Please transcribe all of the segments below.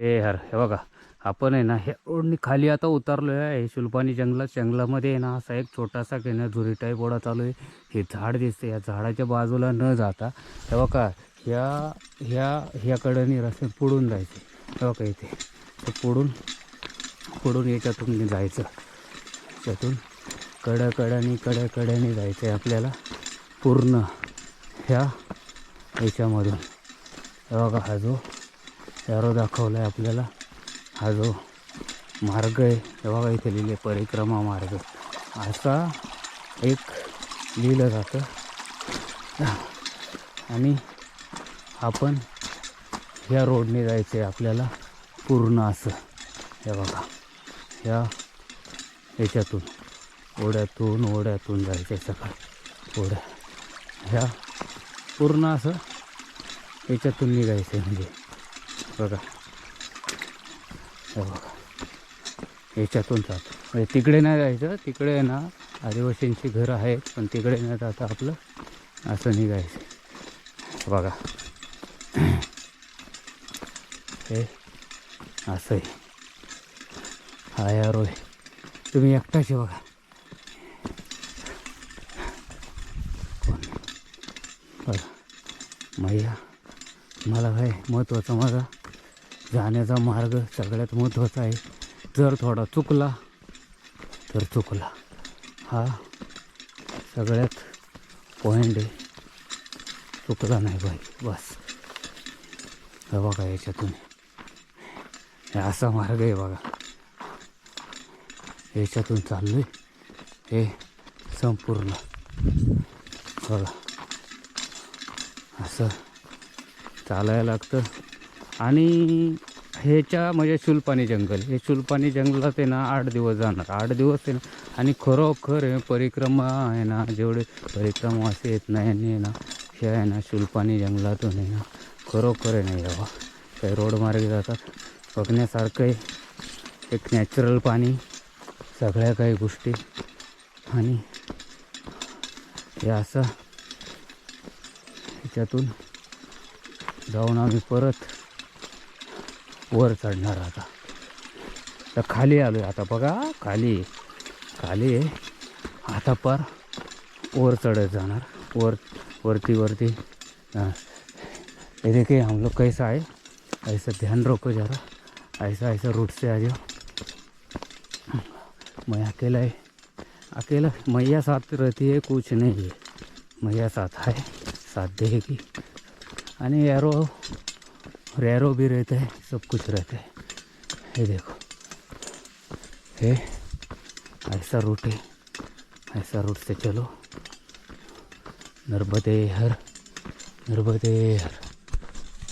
हे हर हे बघा आपण आहे ना हे रोडनी खाली आता उतरलो आहे शुल्पानी जंगलात जंगलामध्ये आहे ना असा एक छोटासा काही झुरी टाईप ओढा चालू आहे. हे झाड दिसते या झाडाच्या बाजूला न जाता हे बघा ह्या ह्या ह्याकडं रस्ते पुढून जायचे. हे बघा इथे ते पुढून पुढून याच्यातून जायचं. याच्यातून कडं कड्याकड्याने जायचं आहे आपल्याला पूर्ण ह्या याच्यामधून. हे बघा हा जो एरो दाखवला आहे आपल्याला. हा जो मार्ग आहे हे बघा इथे लिहिले परिक्रमा मार्ग. असा एक लिहिलं जातं. आणि आपण ह्या रोडने जायचं आहे आपल्याला पूर्ण असं. हे बघा. ह्या याच्यातून ओढ्यातून ओढ्यातून जायचं आहे सकाळ ओढ्या. ह्या पूर्ण असं याच्यातून निघायचं आहे म्हणजे. हो बघा. हे बघा. याच्यातून जातो. म्हणजे तिकडे नाही जायचं तिकडे आहे ना आदिवासींची घरं आहेत पण तिकडे नाही जाता आपलं. असं निघायचं. बघा. हे असं आहे. हा यार होय तुम्ही एकटाचे बघा. बघा. मैया. मला काय महत्त्वाचं माझा जाण्याचा मार्ग सगळ्यात महत्त्वाचा आहे. जर थोडा चुकला तर चुकला. हा सगळ्यात पॉईंट आहे. चुकला नाही पाहिजे बस. हे बघा याच्यातून. हे असा मार्ग आहे बघा. याच्यातून चाललो आहे हे संपूर्ण. बघा. असं चालायला लागतं. आणि ह्याच्या म्हणजे शुलपाणी जंगल. हे शुलपाणी जंगलात आहे ना आठ दिवस जाणार. आठ दिवस आहे ना आणि खरोखर हे परिक्रमा आहे ना जेवढे परिक्रमा असे येत नाही आणि आहे ना हे आहे ना शुलपाणी जंगलातून आहे ना खरोखर आहे ना यावा. काही रोड मार्गे जातात. बघण्यासारखं आहे. एक नॅचरल पाणी सगळ्या काही गोष्टी. आणि हे असं ह्याच्यातून जाऊन आम्ही परत वर चढणार आता. तर खाली आलो आहे आता बघा खाली आहे. खाली. आहे आता पार वर चढत जाणार. वर वरती वरती. हाँ, ये देखिए हम लोग कैसा है ऐसा ध्यान रखो जरा. ऐसा ऐसा रूट से आ जाओ. मैं अकेला है. अकेला मैया साथ रहती है कुछ नहीं है. मैया साथ है साथ देगी. आणि यारो रेरो भी रहता है सब कुछ रहता है। ये देखो। हे ऐसा रूट है ऐसा रूट से चलो। नर्मदे हर नर्मदे हर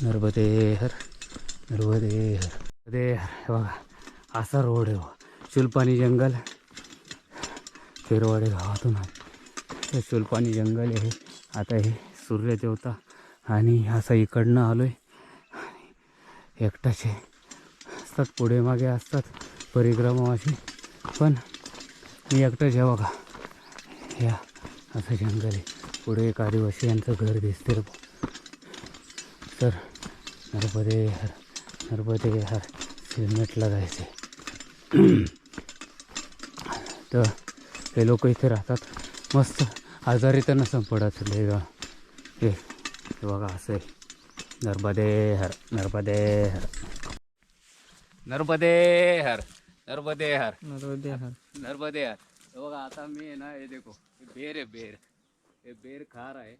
नर्मदे हर नर्मदे हर नर्मदे हर बघा असा रोड आहे बघा. शुल्पानी जंगल पेरवाडे गावातून आलो. हे शुल्पानी जंगल आहे आता हे सूर्यदेवता आणि असं इकडनं आलो आहे एकटाचे असतात पुढे मागे असतात परिक्रमा अशी. पण मी एकटाच आहे बघा. या असं जंगल आहे. पुढे एक आदिवासी यांचं घर दिसते तर नर्मदे हर नर्मदे हर सिमेंटला जायचे तर हे लोक इथे राहतात. मस्त. आजारी त्यांना संपडत लय हे हे बघा असं आहे. नर्मदे हर नर्मदे हर नर्मदे हर नर्मदे हर नर्मदे हर नर्मदे हर हे बघा आता मी आहे ना हे देखो ये बेर है बेर ये बेर खा रहा है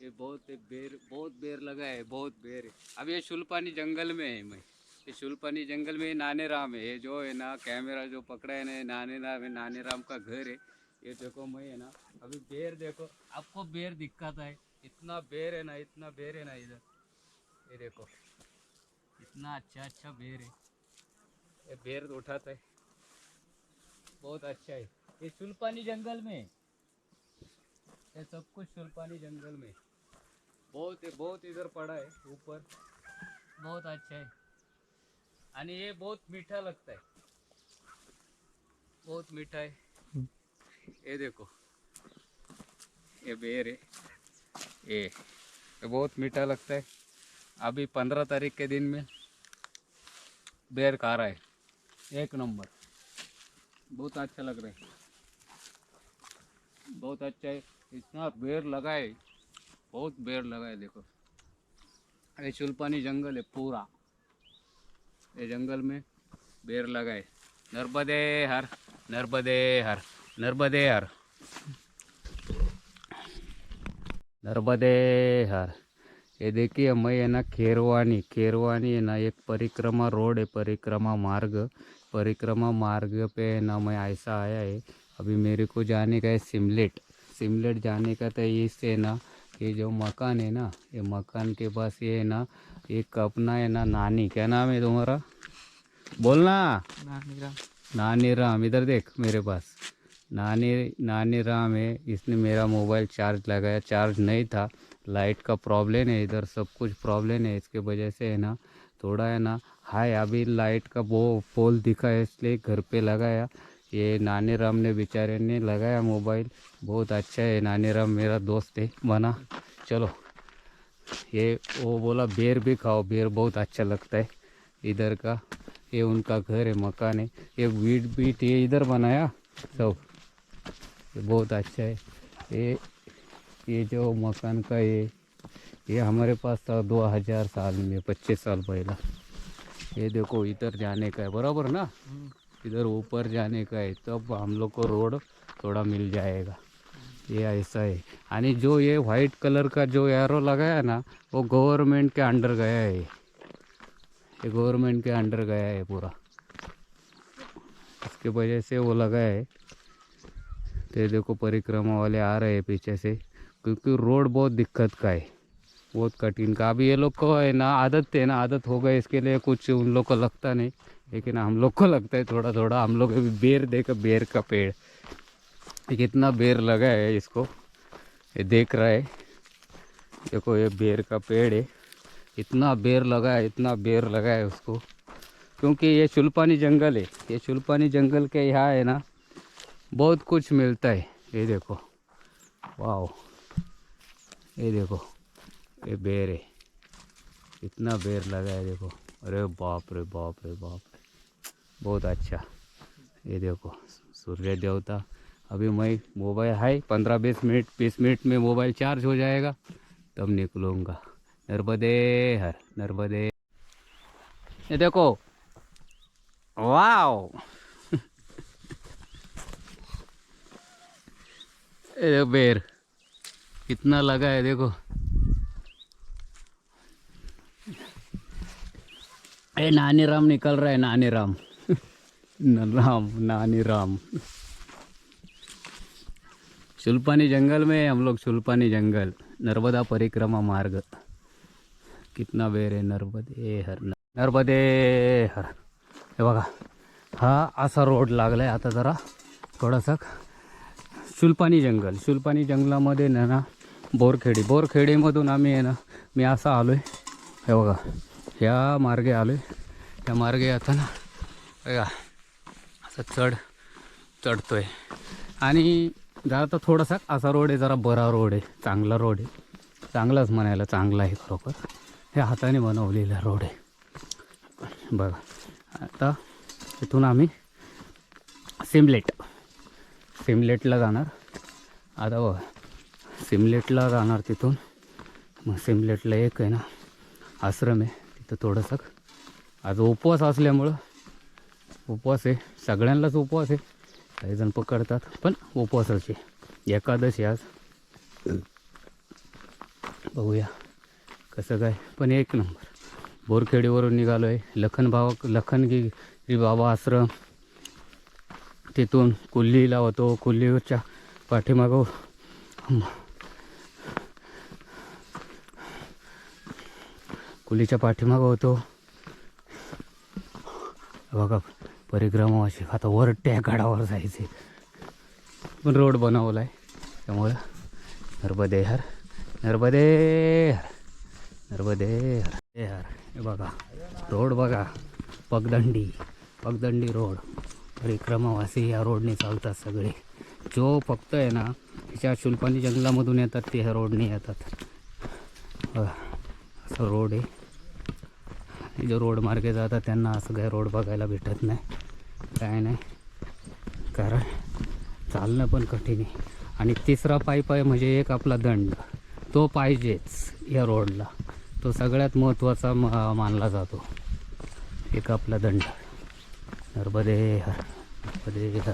ये बहुत ये बेर बहुत बेर लगा है बहुत बेर है अब ये शुल्पानी जंगल में है मैं ये शुल्पानी जंगल में नाने राम है ये जो है ना कैमरा जो पकड़ा है ना ये नाने राम है नाने राम का घर है ये देखो मैं है ना अभी बेर देखो आपको बेर दिक्कत है इतना बेर है ना इतना बेर है ना इधर ये देखो इतना अच्छा अच्छा बेर है। ये बेर उठाता है। बहुत अच्छा है। ये सुल्पानी जंगल में। ये सब कुछ सुल्पानी जंगल में। बहुत बहुत इधर पड़ा है ऊपर। बहुत अच्छा है। आणि ये बहुत मीठा लगता है। बहुत मीठा है। ये देखो। ये बेर है। ये ये बहुत मीठा लगता है। अभी पंद्रह तारीख के दिन में बेर खा रहा है। एक नंबर। बहुत अच्छा लग रहा है। बहुत अच्छा है। इतना बेर लगा है। बहुत बेर लगा है, देखो। ये चुलपानी जंगल है पूरा। ये जंगल में बेर लगा है। नर्मदे हर नर्मदे हर नर्मदे हर। नर्मदे हर। ये देखिए मैं है ना खेरवानी खेरवानी है ना एक परिक्रमा रोड है परिक्रमा मार्ग. परिक्रमा मार्ग पे है ना मैं ऐसा आया है. अभी मेरे को जाने का है सिमलेट. सिमलेट जाने का तो इससे ना ये जो मकान है ना ये मकान के पास ये है ना एक अपना है ना नानी. क्या नाम है तुम्हारा? बोलना. नानी राम. इधर देख मेरे पास. नानी नानी राम है. इसने मेरा मोबाइल चार्ज लगाया. चार्ज नहीं था. लाइट का प्रॉब्लम है इधर सब कुछ प्रॉब्लम है इसके वजह से है ना थोड़ा है ना। हाय अभी लाइट का वो पोल दिखा है इसलिए घर पे लगाया। ये नानी राम ने बेचारे ने लगाया मोबाइल। बहुत अच्छा है नानी राम मेरा दोस्त है बना। चलो ये वो बोला बेर भी खाओ बेर बहुत अच्छा लगता है इधर का। ये उनका घर है मकान है। ये वीट बीट ये इधर बनाया सब। ये बहुत अच्छा है। ये ये जो मकान का ये ये हमारे पास था दो हज़ार साल में पच्चीस साल पहला। ये देखो इधर जाने का है बराबर ना? इधर ऊपर जाने का है तब हम लोग को रोड थोड़ा मिल जाएगा। ये ऐसा है। आणि जो ये व्हाइट कलर का जो एरो लगाया ना वो गवर्नमेंट के अंडर गया है। ये गवर्नमेंट के अंडर गया है पूरा। इसके वजह से वो लगा है। तो ये देखो परिक्रमा वाले आ रहे हैं पीछे से। क्योंकि रोड बहुत दिक्कत का है, बहुत कठिन का। अभी ये लोग को है ना, आदत है ना, आदत हो गई इसके लिए कुछ उन लोग को लगता नहीं, लेकिन हम लोग को लगता है थोड़ा थोड़ा हम लोग अभी बेर देखा, बेर का पेड़। कितना बेर लगा है इसको, ये देख रहा है। देखो ये बेर का पेड़ है, इतना बेर लगा है, इतना बेर लगा है उसको। क्योंकि ये चुलपानी जंगल है, ये चुलपानी जंगल के यहाँ है ना, बहुत कुछ मिलता है, ये देखो। वाह ये देखो, ये बेर है। इतना बेर लगा है देखो। अरे बाप रे बाप रे बाप रे। बहुत अच्छा। ये देखो, सूर्य देवता। अभी मैं मोबाइल है पंद्रह बीस मिनट बीस मिनट में मोबाइल चार्ज हो जाएगा, तब निकलूँगा। नर्मदे, हर नर्मदे। ये देखो। वाओ। ये बेर। कितना लगा है देखो। ए नानी राम निकल रहा है नानी राम। राम नानी राम। शुल्पानी जंगल में हम लोग शुल्पानी जंगल। नर्मदा परिक्रमा मार्ग। कितना बेर आहे नर्मदे हर नर्मदे हर। हे बघा हा असा रोड लागला आहे आता जरा थोडासा. शुल्पानी जंगल. शुल्पानी जंगलामध्ये ना ना बोरखेडी. बोरखेडीमधून आम्ही आहे ना मी असा आलो आहे हे बघा ह्या मार्गे आलो आहे त्या मार्गे आता ना बघा असं चढ चढतो आहे आणि जरा तर थोडासा असा रोड आहे जरा बरा रोड आहे चांगला रोड आहे. चांगलाच म्हणायला चांगला आहे खरोखर. हे हाताने बनवलेला रोड आहे. बघा आता इथून आम्ही सिमलेट सिमलेटला जाणार. आता सिमलेटला जाणार तिथून. मग सिमलेटला एक आहे ना आश्रम आहे तिथं थोडंसं. आज उपवास असल्यामुळं उपवास आहे सगळ्यांनाच उपवास आहे. काही जण पकडतात पण उपवासाचे. एकादशी आज. बघूया कसं काय. पण एक नंबर. बोरखेडीवरून निघालो आहे लखन भावा लखनगिरी बाबा आश्रम. तिथून कुल्लीला होतो कुल्लीवरच्या पाठीमागं हो. कुलीच्या पाठीमागं होतो. बघा परिक्रमा अशी. आता वर त्या गडावर जायचे. पण रोड बनवला आहे त्यामुळं नर्मदे हर नर्मदे हर नर्मदे हर हे हर हे बघा रोड बघा. पगदंडी पगदंडी रोड. परिक्रमावासी या रोडने चालतात सगळे. जो फक्त आहे ना तिच्या शुल्पानी जंगलामधून येतात ते ह्या रोडने येतात. असं रोड आहे. जे रोड मार्गे जातात त्यांना असं काही रोड बघायला भेटत नाही. काय नाही. कारण चालणं पण कठीण आहे. आणि तिसरा पाईप आहे म्हणजे एक आपला दंड. तो पाहिजेच या रोडला. तो सगळ्यात महत्त्वाचा म मानला जातो. एक आपला दंड. नर्मदे हर नर्मदे हर.